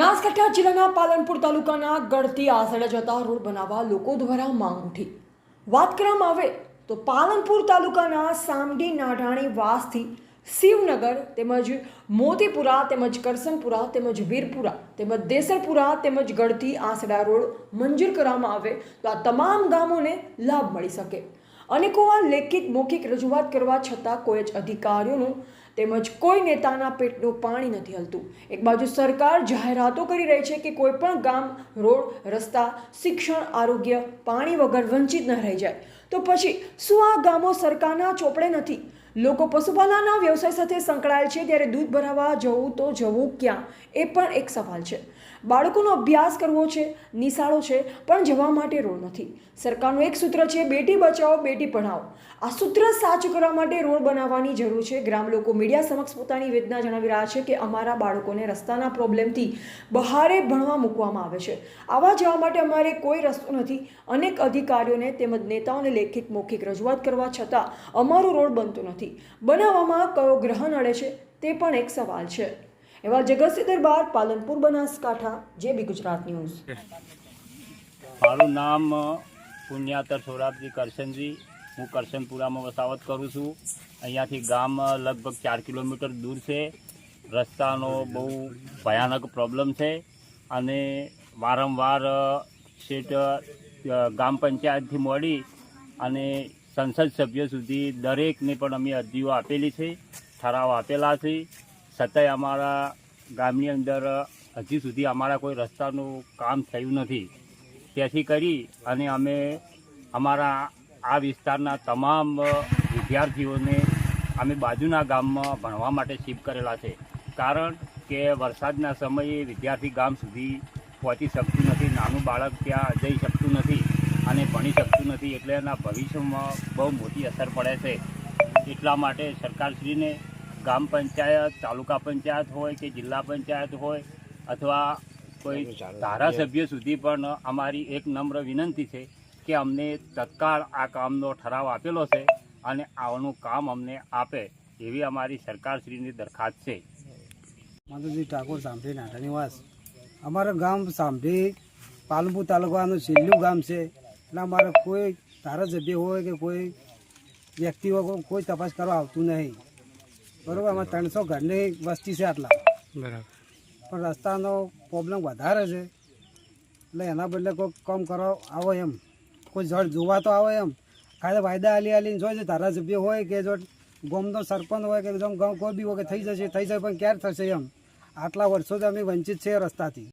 બનાસકાંઠા જિલ્લાના પાલનપુર તાલુકાના ગળતી આસળે જતા રોડ બનાવવા લોકો દ્વારા માંગ ઉઠી. વાત કરવામાં આવે તો પાલનપુર તાલુકાના સામડી નાઢાણી વાસથી શિવનગર તેમજ મોતીપુરા તેમજ કરસનપુરા તેમજ વીરપુરા તેમજ દેસરપુરા તેમજ ગળતી આસડા રોડ મંજૂર કરવામાં આવે તો આ તમામ ગામોને લાભ મળી શકે. અનેકો આ લેખિત મૌખિક રજૂઆત કરવા છતાં કોઈ જ અધિકારીઓનું તેમજ કોઈ નેતાના પેટનું પાણી નથી હલતું. એક બાજુ સરકાર જાહેરાતો કરી રહી છે કે કોઈ પણ ગામ, રોડ, રસ્તા, શિક્ષણ, આરોગ્ય, પાણી વગર વંચિત ન રહી જાય. તો પછી શું આ ગામો સરકારના ચોપડે નથી? લોકો પશુપાલનના વ્યવસાય સાથે સંકળાયેલ છે ત્યારે દૂધ ભરાવવા જવું તો જવું ક્યાં? એ પણ એક સવાલ છે. બાળકોનો અભ્યાસ કરવો છે, નિશાળો છે, પણ જવા માટે રોડ નથી. સરકારનું એક સૂત્ર છે, બેટી બચાવો, બેટી પઢાઓ. આ સૂત્ર સાચું કરવા માટે રોડ બનાવવાની જરૂર છે. ગ્રામ લોકો મીડિયા સમક્ષ પોતાની વેદના જણાવી રહ્યા છે કે અમારા બાળકોને રસ્તાના પ્રોબ્લેમથી બહારે ભણવા મૂકવામાં આવે છે. આવા જવા માટે અમારે કોઈ રસ્તો નથી. અનેક અધિકારીઓને તેમજ નેતાઓને લેખિત મૌખિક રજૂઆત કરવા છતાં અમારો રોડ બનતો નથી. બનાવવામાં કયો ગ્રહ નડે છે તે પણ એક સવાલ છે. એવા જગતસિંહ દરબાર, પાલનપુર, બનાસકાંઠા, જે બી ગુજરાત ન્યૂઝ. મારું નામ પુણ્યાતર સોરાબજી કરશનજી. હું કરશનપુરામાં વસાવત કરું છું. અહીંયાથી ગામ લગભગ ચાર કિલોમીટર દૂર છે. રસ્તાનો બહુ ભયાનક પ્રોબ્લેમ છે અને વારંવાર સેટ ગ્રામ પંચાયતથી મળી અને સંસદ સભ્ય સુધી દરેકને પણ અમે અરજીઓ આપેલી છે, ઠરાવ આપેલા છે. છતાંય અમારા ગામની અંદર હજી સુધી અમારા કોઈ રસ્તાનું કામ થયું નથી. તેથી કરી અને અમે અમારા આ વિસ્તારના તમામ વિદ્યાર્થીઓને અમે બાજુના ગામમાં ભણવા માટે શિફ્ટ કરેલા છે. કારણ કે વરસાદના સમયે વિદ્યાર્થી ગામ સુધી પહોંચી શકતું નથી, નાનું બાળક ત્યાં જઈ શકતું નથી અને ભણી શકતું નથી એટલે એના ભવિષ્યમાં બહુ મોટી અસર પડે છે. એટલા માટે સરકારશ્રીને ગામ પંચાયત તાલુકા પંચાયત હોય કે જિલ્લા પંચાયત હોય અથવા કોઈ ધારાસભ્ય સુધી પણ અમારી એક નમ્ર વિનંતી છે કે અમને તત્કાળ આ કામનો ઠરાવ આપેલો છે અને આનું કામ અમને આપે એવી અમારી સરકારશ્રીની દરખાસ્ત છે. માધુજી ઠાકોર સાંભળી નાટા નિવાસ અમારું ગામ સાંભળી પાલનપુર તાલુકાનું છેલ્લું ગામ છે. એટલે અમારે કોઈ ધારાસભ્ય હોય કે કોઈ વ્યક્તિ હોય કોઈ- તપાસ કરવા આવતું નહીં. બરાબર અમારે ત્રણસો ઘરની વસ્તી છે આટલા. બરાબર. પણ રસ્તાનો પ્રોબ્લેમ વધારે છે. એટલે એના બદલે કોઈ કામ કરવા આવો એમ. કોઈ જળ જોવા તો આવે એમ. ખાલી વાયદા હાલી હાલીને જોઈ છે ધારાસભ્ય હોય કે જો ગામનો સરપંચ હોય કે ગામ કોઈ બી હોય કે થઈ જશે થઈ જશે પણ ક્યારે થશે એમ. આટલા વર્ષોથી અમે વંચિત છે રસ્તાથી.